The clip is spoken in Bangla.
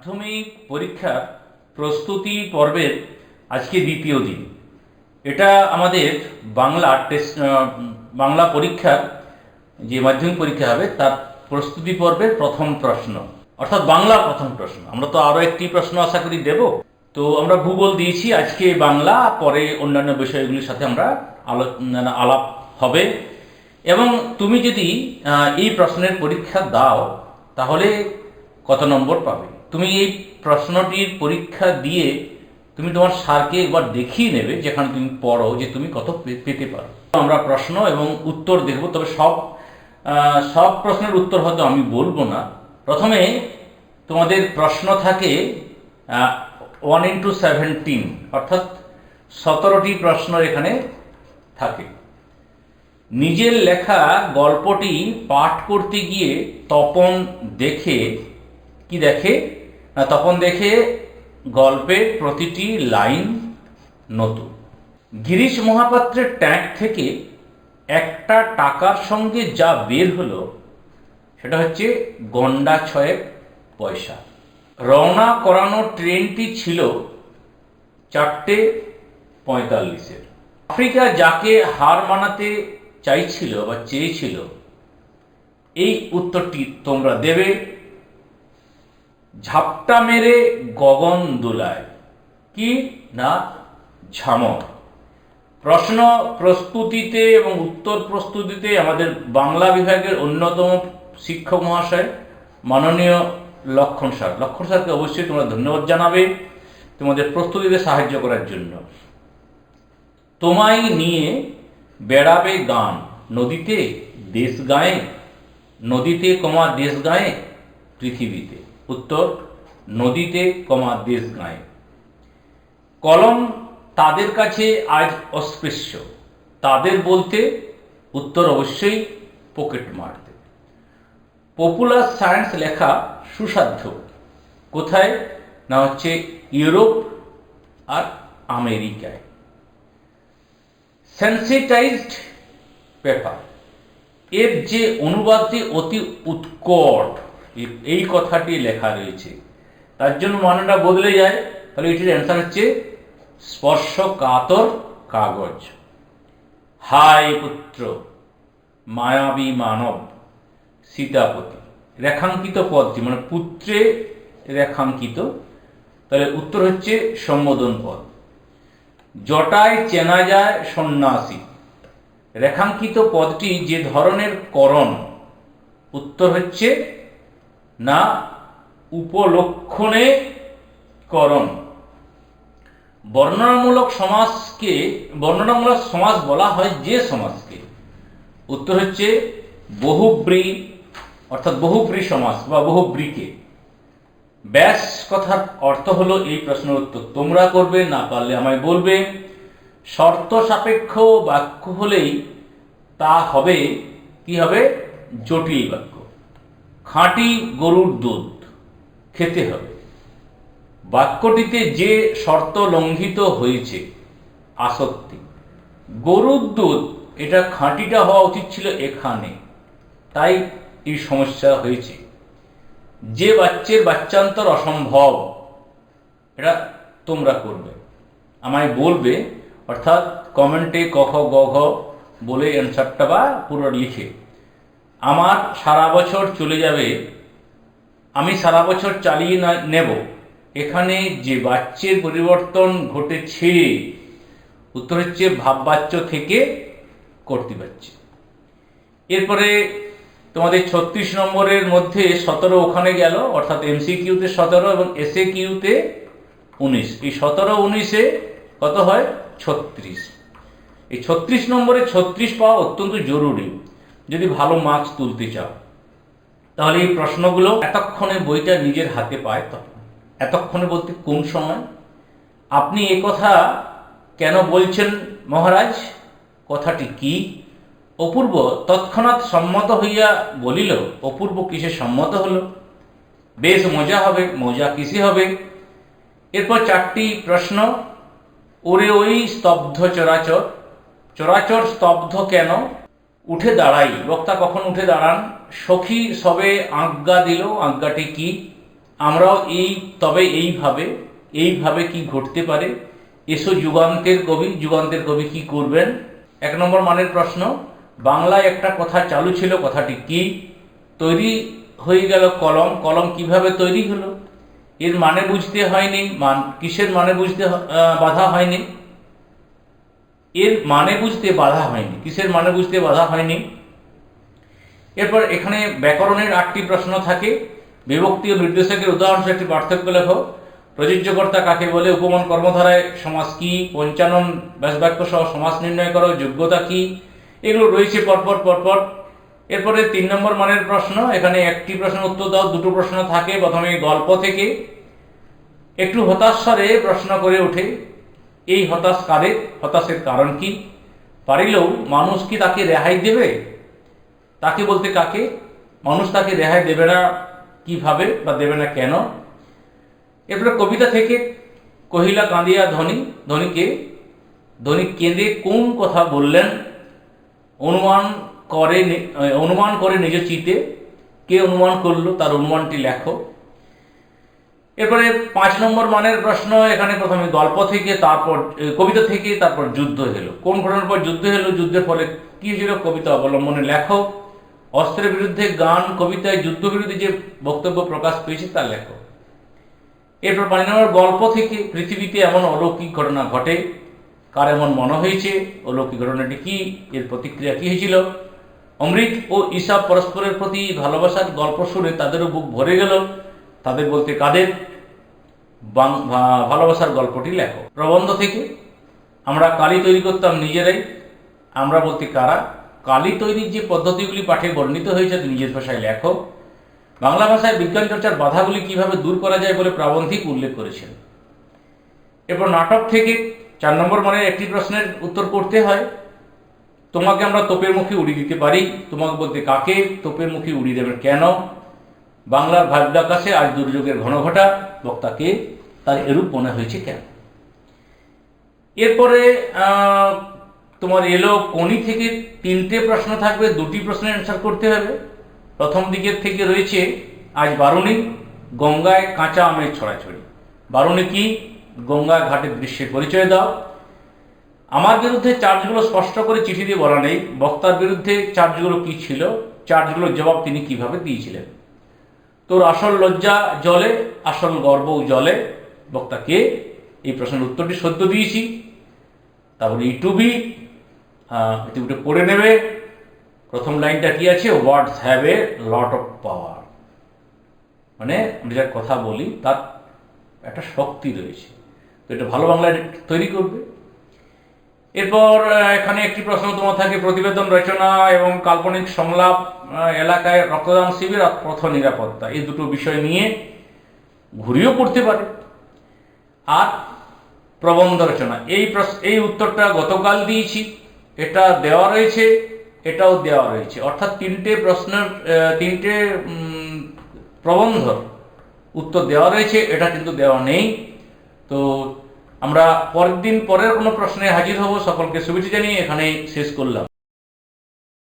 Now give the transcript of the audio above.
মাধ্যমিক পরীক্ষার প্রস্তুতি পর্বের আজকে দ্বিতীয় দিন। এটা আমাদের বাংলা টেস্ট বাংলা পরীক্ষার যে মাধ্যমিক পরীক্ষা হবে, তার প্রস্তুতি পর্বের প্রথম প্রশ্ন। অর্থাৎ বাংলা প্রথম প্রশ্ন। আমরা তো আরও একটি প্রশ্ন আশা করি দেব। তো আমরা ভূগোল দিয়েছি, আজকে বাংলা, পরে অন্যান্য বিষয়গুলির সাথে আমরা আলোচনা আলাপ হবে। এবং তুমি যদি এই প্রশ্নের পরীক্ষা দাও, তাহলে কত নম্বর পাবে? তুমি এই প্রশ্নটির পরীক্ষা দিয়ে তুমি তোমার স্যারকে একবার দেখিয়ে নেবে, যেখানে তুমি পড়ো যে তুমি কত পেতে পারো। আমরা প্রশ্ন এবং উত্তর দেখব, তবে সব সব প্রশ্নের উত্তর হয়তো আমি বলব না। প্রথমে তোমাদের প্রশ্ন থাকে ওয়ান ইন্টু সেভেন্টিন অর্থাৎ সতেরোটি প্রশ্ন এখানে থাকে। নিজের লেখা গল্পটি পাঠ করতে গিয়ে তপন দেখে, কি দেখে? না তপন দেখে গল্পের প্রতিটি লাইন নতুন। গিরিশ মহাপাত্রের ট্যাঙ্ক থেকে একটা টাকার সঙ্গে যা বের হলো, সেটা হচ্ছে গন্ডা ছয়েক পয়সা। রওনা করানো ট্রেনটি ছিল চারটে পঁয়তাল্লিশের। আফ্রিকা যাকে হার মানাতে চাইছিল বা চেয়েছিল, এই উত্তরটি তোমরা দেবে। ঝাপটা মেরে গগন দোলায়। কি? না ঝামর প্রশ্ন প্রস্তুতিতে এবং উত্তর প্রস্তুতিতে আমাদের বাংলা বিভাগের অন্যতম শিক্ষক মহাশয় মাননীয় লক্ষণ স্যার। লক্ষণ স্যারকে অবশ্যই তোমরা ধন্যবাদ জানাবে তোমাদের প্রস্তুতিতে সাহায্য করার জন্য। তোমায় নিয়ে বেড়াবে গান। নদীতে দেশ গায়ে, নদীতে কমা দেশ গায়ে পৃথিবীতে। উত্তর, নদীতে কমা দেশ গায়ে কলম তাদের কাছে আজ অস্পৃশ্য। তাদের বলতে উত্তর অবশ্যই পকেট মারতে। পপুলার সায়েন্স লেখা সুসাধ্য। কোথায়? না হচ্ছে ইউরোপ আর আমেরিকায়। Sensitized paper. এর যে অনুবাদটি অতি উৎকট। এই কথাটি লেখা রয়েছে। তার জন্য মানটা বদলে যায়। তাহলে এটির অ্যান্সার হচ্ছে স্পর্শ কাতর কাগজ। হাই পুত্র, মায়াবী মানব, সীতাপতি। রেখাঙ্কিত পদটি মানে পুত্রে রেখাঙ্কিত। তাহলে উত্তর হচ্ছে সম্বোধন পদ। জটায় চেনা যায় সন্ন্যাসী। রেখাঙ্কিত পদটি যে ধরনের করণ, উত্তর হচ্ছে না উপলক্ষণে করণ। বর্ণনামূলক সমাজকে, বর্ণনামূলক সমাজ বলা হয় যে সমাজকে। উত্তর হচ্ছে বহুব্রী, অর্থাৎ বহুব্রী সমাজ বা বহুব্রীকে। ব্যাস কথার অর্থ হলো এই প্রশ্নের উত্তর। তোমরা করবে, না পারলে আমায় বলবে। শর্ত সাপেক্ষ বাক্য হলেই তা হবে, কি হবে? জটিল বাক্য। খাঁটি গরুর দুধ খেতে হবে। বাক্যটিতে যে শর্ত লঙ্ঘিত হয়েছে, আসক্তি। গরুর দুধ, এটা খাঁটিটা হওয়া উচিত ছিল এখানে। তাই এই সমস্যা হয়েছে। যে বাচ্চের বাচ্চান্তর অসম্ভব, এটা তোমরা করবে। আমায় বলবে, অর্থাৎ কমেন্টে কখ গঘ বলে অ্যান্সারটা বা পুরো লিখে। আমার সারা বছর চলে যাবে, আমি সারা বছর চালিয়ে নেব। এখানে যে বাচ্চের পরিবর্তন ঘটেছে উত্তর হচ্ছে ভাববাচ্য থেকে কর্তৃবাচ্য। এরপরে তোমাদের ছত্রিশ নম্বরের মধ্যে সতেরো ওখানে গেল, অর্থাৎ এমসি কিউতে সতেরো এবং এসএ কিউতে উনিশ। এই সতেরো উনিশে কত হয়? ছত্রিশ। এই ছত্রিশ নম্বরে ছত্রিশ পাওয়া অত্যন্ত জরুরি। যদি ভালো মার্কস তুলতে চাও, তাহলে এই প্রশ্নগুলো এতক্ষণে বইটা নিজের হাতে পায় তখন এতক্ষণে বলতে কোন সময়? আপনি এ কথা কেন বলছেন মহারাজ? কথাটি কি? অপূর্ব তৎক্ষণাৎ সম্মত হইয়া বলিল, অপূর্ব কিসে সম্মত হলো? বেশ, মজা হবে, মজা কিসে হবে? এরপর চারটি প্রশ্ন। ওরে ওই স্তব্ধ চরাচর চরাচর স্তব্ধ কেন? উঠে দাঁড়াই। বক্তা কখন উঠে দাঁড়ান? সখী সবে আজ্ঞা দিল, আজ্ঞাটি কি? আমরাও এই, তবে এইভাবে এইভাবে কি ঘটতে পারে? এসো যুগান্তের কবি যুগান্তের কবি কি করবেন? এক নম্বর মানের প্রশ্ন, বাংলায় একটা কথা চালু ছিল, কথাটি কি? তৈরি হয়ে গেল কলম কলম কীভাবে তৈরি হলো? এর মানে বুঝতে হয়নি, মান, কিসের মানে বুঝতে বাধা হয়নি? এর মানে বুঝতে বাধা হয়নি। কিসের মানে বুঝতে বাধা হয়নি? এরপর এখানে ব্যাকরণের আটটি প্রশ্ন থাকে। বিভক্তি ও নির্দেশকের উদাহরণ একটি পার্থক্য লেখো। প্রযোজ্যকর্তা কাকে বলে? উপমান কর্মধারায় সমাস কি? পঞ্চানন ব্যাসবাক্য সহ সমাস নির্ণয় করো। যোগ্যতা কি? এগুলো রয়েছে পরপর পরপর। এরপরে তিন নম্বর মানের প্রশ্ন। এখানে একটি প্রশ্ন উত্তর দাও, দুটো প্রশ্ন থাকে। প্রথমে গল্প থেকে। একটু হতাশ্বরে প্রশ্ন করে ওঠে। এই হতাশ কাদের হতাশের কারণ কি? পারিলেও মানুষ কি তাকে রেহাই দেবে? তাকে বলতে কাকে? মানুষ তাকে রেহাই দেবে না কীভাবে বা দেবে না কেন? এরপরে কবিতা থেকে কহিলা কাঁদিয়া ধনী, ধনীকে, ধনী কেঁদে কোন কথা বললেন? অনুমান করে অনুমান করে নিজ চিতে। কে অনুমান করল? তার অনুমানটি লেখো। এরপরে পাঁচ নম্বর মানের প্রশ্ন, এখানে প্রথমে গল্প থেকে, তারপর কবিতা থেকে, তারপর যুদ্ধ হলো। কোন ঘটনার পর যুদ্ধ হলো? যুদ্ধের ফলে কি হয়েছিল? কবিতা অবলম্বনে লেখো। অস্ত্রের বিরুদ্ধে গান, কবিতায় যুদ্ধ বিরোধী যে বক্তব্য প্রকাশ পেয়েছে, তা লেখো। এরপর পাঁচ নম্বর গল্প থেকে, পৃথিবীতে এমন অলৌকিক ঘটনা ঘটে। কার এমন মনে হয়েছে? অলৌকিক ঘটনাটি কি? এর প্রতিক্রিয়া কি হয়েছিল? অমৃত ও ঈশা পরস্পরের প্রতি ভালোবাসার গল্প শুনে তাদেরও বুক ভরে গেল। তাদের বলতে কাদের? ভালোবাসার গল্পটি লেখো। প্রবন্ধ থেকে আমরা কালি তৈরি করতাম নিজেরাই। আমরা বলতে কারা? কালি তৈরির যে পদ্ধতিগুলি পাঠে বর্ণিত হয়েছে নিজের ভাষায় লেখো। বাংলা ভাষায় বিজ্ঞান চর্চার বাধাগুলি কীভাবে দূর করা যায় বলে প্রাবন্ধিক উল্লেখ করেছেন। এরপর নাটক থেকে চার নম্বর মানের একটি প্রশ্নের উত্তর করতে হয়। তোমাকে আমরা তোপের মুখে উড়িয়ে দিতে পারি। তোমাকে বলতে কাকে তোপের মুখে উড়িয়ে দেবেন? কেন? বাংলার ভাগ্যাকাশে আজ দুর্যোগের ঘনঘটা বক্তাকে তার এরূপ মনে হয়েছে কেন? এরপরে তোমার এলো কোনি থেকে তিনটে প্রশ্ন থাকবে, দুটি প্রশ্নের অ্যান্সার করতে হবে। প্রথম দিকের থেকে রয়েছে, আজ বারুণী, গঙ্গায় কাঁচা আমের ছড়াছড়ি। বারুণী কি? গঙ্গা ঘাটের দৃশ্যের পরিচয় দাও। আমার বিরুদ্ধে চার্জগুলো স্পষ্ট করে চিঠি দিয়ে বলা নেই। বক্তার বিরুদ্ধে চার্জগুলো কি ছিল? চার্জগুলোর জবাব তিনি কীভাবে দিয়েছিলেন? তোর আসল লজ্জা জলে, আসল গর্বও জলে। বক্তাকে এই প্রশ্নের উত্তরটি সদ্য দিয়েছি। তারপরে ইটুবি এটি পড়ে নেবে। প্রথম লাইনটা কি আছে? Words have a lot of power মানে আমরা যা কথা বলি, তার একটা শক্তি রয়েছে। তো এটা ভালো বাংলায় তৈরি করবে। এরপর এখানে একটি প্রশ্ন তোমার থাকে, প্রতিবেদন রচনা এবং কাল্পনিক সংলাপ এলাকায় রক্তদান শিবির আর পথ নিরাপত্তা। এই দুটো বিষয় নিয়ে ঘুরিয়েও পড়তে পারে। আর প্রবন্ধ রচনা। এই এই উত্তরটা গতকাল দিয়েছি। এটা দেওয়া রয়েছে, এটাও দেওয়া রয়েছে। অর্থাৎ তিনটে প্রশ্নের তিনটে প্রবন্ধ উত্তর দেওয়া রয়েছে, এটা কিন্তু দেওয়া নেই। তো আমরা পরের দিন পরের কোনো প্রশ্নে হাজির হব। সকলকে শুভেচ্ছা জানিয়ে এখানেই শেষ করলাম।